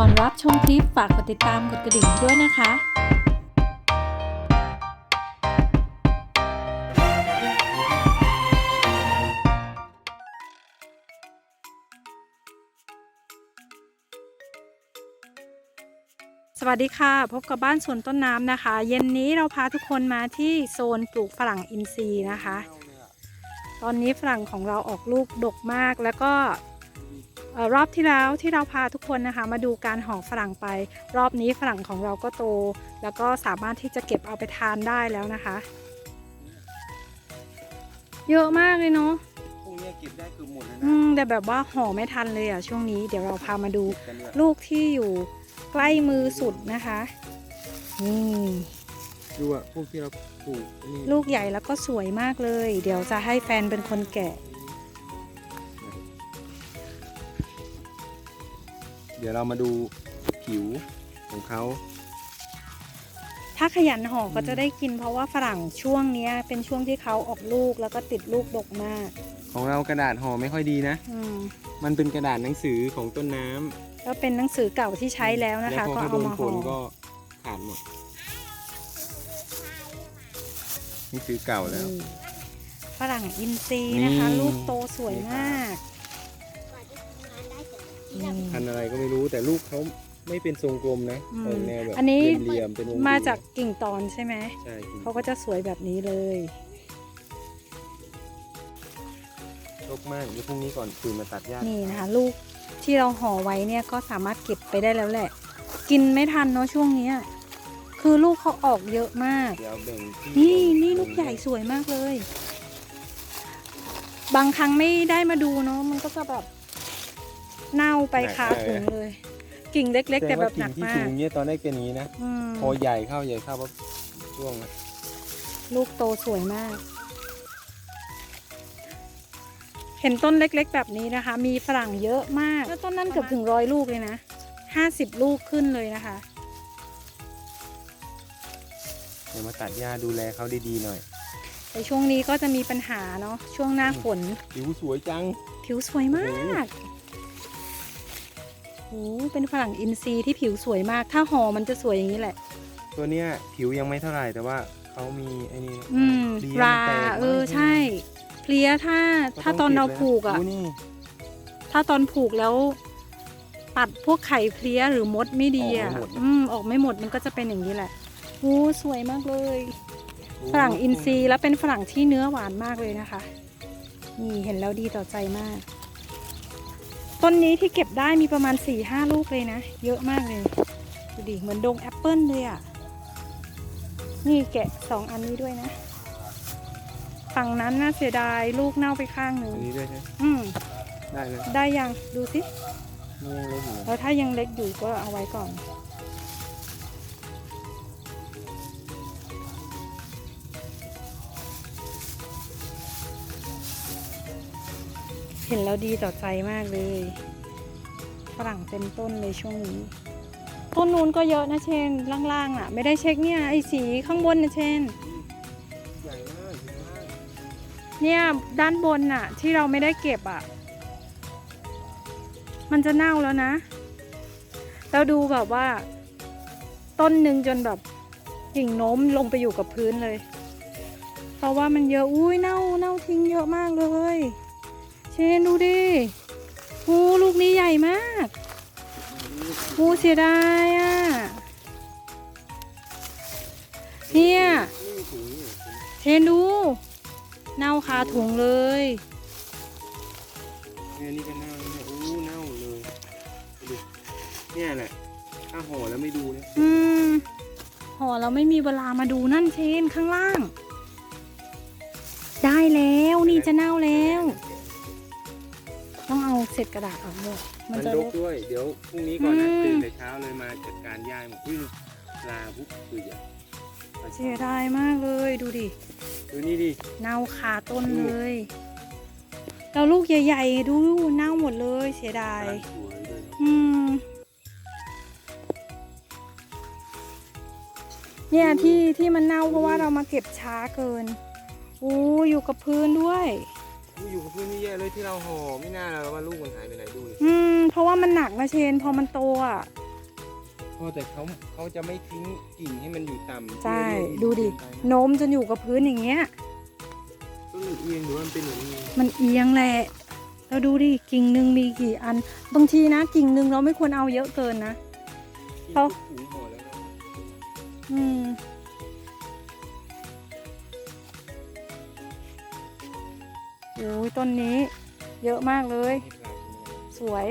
ก่อนรับชมคลิปฝากกดติดตามกดกระดิ่งด้วยนะคะสวัสดีค่ะ พบกับบ้านสวนต้นน้ำนะคะ เย็นนี้เราพาทุกคนมาที่โซนปลูกฝรั่งอินทรีย์นะคะ ตอนนี้ฝรั่งของเราออกลูกดกมากแล้วก็ รอบที่แล้วที่เราพาทุกคนนะคะ มาดูการห่อฝรั่งไป รอบนี้ฝรั่งของเราก็โต แล้วก็สามารถที่จะเก็บเอาไปทานได้แล้วนะคะ เยอะมากเลยเนาะพวกเนี้ยเก็บได้คือหมดเลยอืนะมแต่แบบว่าห่อไม่ทันเลยอะช่วงนี้เดี๋ยวเราพามาดูเก็บกันเนี่ยลูกที่อยู่ใกล้มือสุดนะคะนี่ดูอะพวกที่เราปลูกนี่ลูกใหญ่แล้วก็สวยมากเลย เดี๋ยวจะให้แฟนเป็นคนแกะ เดี๋ยวเรามาดูผิวของเขา ถ้าขยันห่อก็จะได้กินเพราะว่าฝรั่งช่วงเนี้ย เป็นช่วงที่เขาออกลูกแล้วก็ติดลูกดกมาก ของเรากระดาษห่อไม่ค่อยดีนะ อืมมันเป็นกระดาษหนังสือของต้นน้ำก็เป็นหนังสือเก่าที่ใช้แล้วนะคะแล้วพก็อเอาโดนมาฝห่อนก็ขาดหมดนี่คือเก่าแล้วนี่ฝรั่งอินทรีย์นะคะนี่ลูกโตสวยมากนี่ พันธุ์อะไรก็ไม่รู้แต่ลูกเขาไม่เป็นทรงกลมนะอืมออกแนวแบบอันนี้เหลี่ยมๆเป็นวงมาจากกิ่งตอนใช่ไหมใช่เขาก็จะสวยแบบนี้เลยลกมากเดี๋ยวพรุ่งนี้ก่อนคุยมาตัดหญ้านี่นะคะลูกที่เราห่อไว้เนี่ยก็สามารถเก็บไปได้แล้วแหละ กินไม่ทันเนาะช่วงเนี้ยคือลูกเขาออกเยอะมาก เดี๋ยวแบ่งที่นี่ก่อนี่ลูกใหญ่สวยมากเลย บางครั้งไม่ได้มาดูเนาะมันก็จะแบบ เน่าไปคาถุงเลย กิ่งเล็ก ๆ แต่แบบหนักที่มาสูกงเนี่ยตอนแรกเป็นอย่างนี้นะอืมพอใหญ่เข้าใหญ่เข้าปั๊บช่วงนะลูกโตสวยมาก เห็นต้นเล็กๆ แบบนี้นะคะ มีฝรั่งเยอะมากแล้วต้นนั้นเกือบถึงร้อยลูกเลยนะห้าสิบลูกขึ้นเลยนะคะเดี๋ยวมาตัดหญ้าดูแลเขาดีๆหน่อยแต่ช่วงนี้ก็จะมีปัญหาเนาะช่วงหน้าฝนผิวสวยจัง ผิวสวยมาก โอ้โหเป็นฝรั่งอินทรีย์ที่ผิวสวยมาก ถ้าห่อมันจะสวยอย่างนี้แหละ ตัวเนี้ยผิวยังไม่เท่าไหร่แต่ว่าเขามีไอ้นี่อืมเพลี้ยรามันแตกเออมากใช่เพลียถ้าก็ถ้าตต้องนเราก็บลยะผูกอะดูนี่ถ้าตอนผูกแล้ว ตัดพวกไข่เพลี้ยหรือมดไม่ดีอะอืมออกไม่หมดมันก็จะเป็นอย่างนี้แหละโอ้สวยมากเลย ฝรั่งอินทรีย์แล้วเป็นฝรั่งที่เนื้อหวานมากเลยนะคะ นี่เห็นแล้วดีต่อใจมาก ต้นนี้ที่เก็บได้มีประมาณ4ี่ห้าลูกเลยนะ เยอะมากเลยดูดิเหมือนดงแอปเปิลเลยอะ่ะ นี่แกะสองอันนี้ด้วยนะ ฝั่งนั้นน่าเสียดายลูกเน่าไปข้างหนึ่งอันนี้ด้วยใช่ไหมอืมได้เลยได้ยังดูสินี่ยังเล็กอยู่นะแล้วถ้ายังเล็กอยู่ก็เอาไว้ก่อน เห็นแล้วดีต่อใจมากเลยฝรั่งเต็มต้นเลยช่วงนี้ต้นนู้นก็เยอะนะเชนล่างๆอะ ไม่ได้เช็คเนี่ยไอ้สีข้างบนนะเชนใหญ่มากใหญ่มากเนี่ยด้านบนน่ะ ที่เราไม่ได้เก็บอะ มันจะเน่าแล้วนะแล้วดูแบบว่า ต้นหนึ่งจนแบบกิ่งโน้มลงไปอยู่กับพื้นเลย เพราะว่ามันเยอะอุ้ยเน่าเน่าทิ้งเยอะมากเลย เชนดูดิหูลูกนี้ใหญ่มากหูเสียดายอะ เนี่ยนี่ถุงนี่เชนดู เน่าคาถุงเลยเนี่ยนี่ก็เน่าเนี่ยโอ้เน่าเลยดูเนี่ยแหละถ้าห่อแล้วไม่ดูเนี่ยอืมห่อเราไม่มีเวลามาดูนั่นเชนข้างล่าง ได้แล้วนี่จะเน่าแล้วต้องเอาเศษกระดาษออกด้วยมัมันนจะรรกกด้วย เดี๋ยวพรุ่งนี้ก่อนนะอืมตื่นแต่เช้าเลยมาจัดการย่ายหมดวิ่งลาปุ๊บคือใหญ่เสียดายมากเลยดูดิ ดูนี่ดิ เน่าคาต้นเลยแล้วลูกใหญ่ๆ ดูเน่าหมดเลยเสียดายกำลังสวยเลยอืม เนี่ยที่ที่มันเน่าเพราะว่าเรามาเก็บช้าเกินอู้อยู่กับพื้นด้วย อุ๊ยอยู่กับเพื่อนนี่แย่เลยที่เราห่อไม่น่าเราว่าลูกมันหายไปไหนดูดิอืม เพราะว่ามันหนักนะเชน พอมันโตอะ พอแต่เขาเขาจะไม่ทิ้งกิ่งให้มันอยู่ต่ำใช่เพื่อให้ดูดิไปนะโน้มจนอยู่กับพื้นอย่างเงี้ย ต้นมันเอียงหรือว่ามันเป็นอย่างนี้มันเอียงแหละเราดูดิกิ่งหนึ่งมีกี่อัน บางทีนะกิ่งหนึ่งเราไม่ควรเอาเยอะเกินนะที่เขาผูกห่อแล้วนะอืม อ้ยต้นนี้เยอะมากเลยให้ปลากินเลยสวย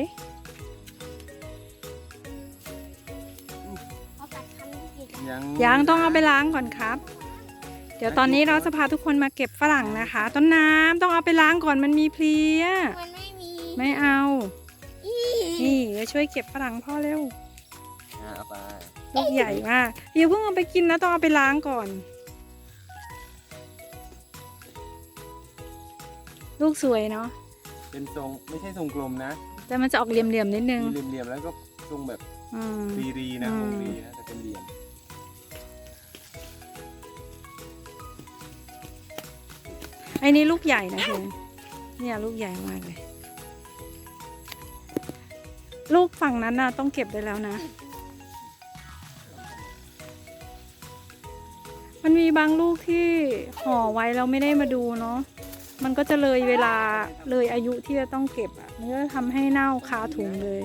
เอาตัดคำที่กี่กันยังยังต้องเอาไปล้างก่อนครับ เดี๋ยวตอนนี้เราจะพาทุกคนมาเก็บฝรั่งนะคะ ต้นน้ำต้องเอาไปล้างก่อนมันมีเพลี้ยมันไม่มี ไม่เอาอีนี่เดี๋ยวช่วยเก็บฝรั่งพ่อเร็วอะเอาไปลูกใหญ่มากอย่าเพิ่งเอาไปกินนะต้องเอาไปล้างก่อน ลูกสวยเนาะเป็นทรงไม่ใช่ทรงกลมนะแต่มันจะออกเหลี่ยมๆนิดนึงมีเหลี่ยมๆแล้วก็ทรงแบบอืม รีรีๆนะอืมวงรีนะแต่เป็นเหลี่ยมไอ้นี่ลูกใหญ่นะเพื่อนเนี่ยลูกใหญ่มากเลย ลูกฝั่งนั้นน่ะต้องเก็บได้แล้วนะ มันมีบางลูกที่ห่อไว้เราไม่ได้มาดูเนาะ มันก็จะเลยเวลาเลยอายุที่จะต้องเก็บอะมันก็ทำให้เน่าคาถุงเลย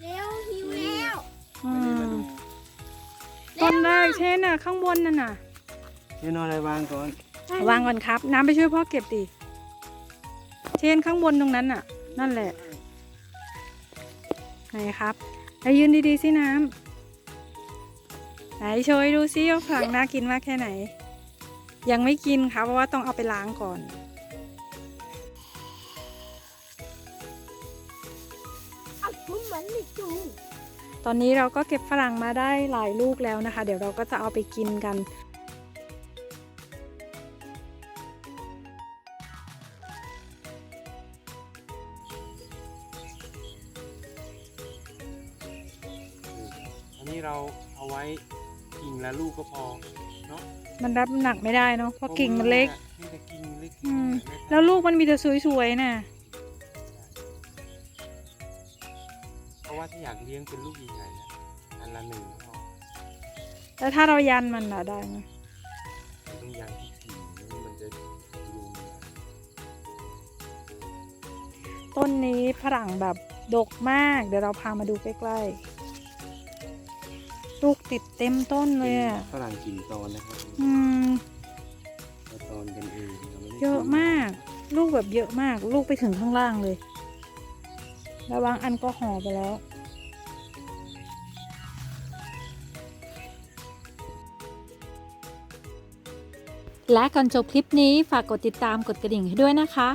เร็วหิวแล้วอืไม่ได้มามดูต้นแรกเช่นน่ะ ข้างบนนั่นน่ะเดี๋ยวนอนอะไรวางก่อน วางก่อนครับ น้ำไปช่วยพ่อเก็บดิเช่นข้างบนตรงนั้นน่ะ นั่นแหละไหนครับไปยืนดีๆสิน้ำไหนโชยดูซิว่าฝังน่ากินมากแค่ไหน ยังไม่กินครับเพราะว่าต้องเอาไปล้างก่อนเอาทุ่มเหมือนลิจูตอนนี้เราก็เก็บฝรั่งมาได้หลายลูกแล้วนะคะ เดี๋ยวเราก็จะเอาไปกินกันอันนี้เราเอาไว้กิ่งละลูกก็พอเนาะ มันรับหนักไม่ได้เนาะเพราะกิ่งมันเล็กนี่แต่กิ่งเล็กอืมเล็กแล้วลูกมันมีแต่สวยๆน่ะ เพราะว่าถ้าอยากเลี้ยงเป็นลูกใหญ่ๆนะอันละหนึ่งก็พอแล้วถ้าเรายันมันล่ะได้ไหมมันต้องยังที่กิ่งแล้วมันจะรูมใหญ่ต้นนี้ฝรั่งแบบดกมาก เดี๋ยวเราพามาดูใกล้ๆ ลูกติดเต็มต้นเลยอะฝรั่งกิ่งตอนนะครับอืมเราตอนกันเองเราไม่ได้เยอะมาก ลูกแบบเยอะมาก ลูกไปถึงข้างล่างเลยแล้วบางอันก็ห่อไปแล้ว และก่อนจบคลิปนี้ฝากกดติดตามกดกระดิ่งให้ด้วยนะคะ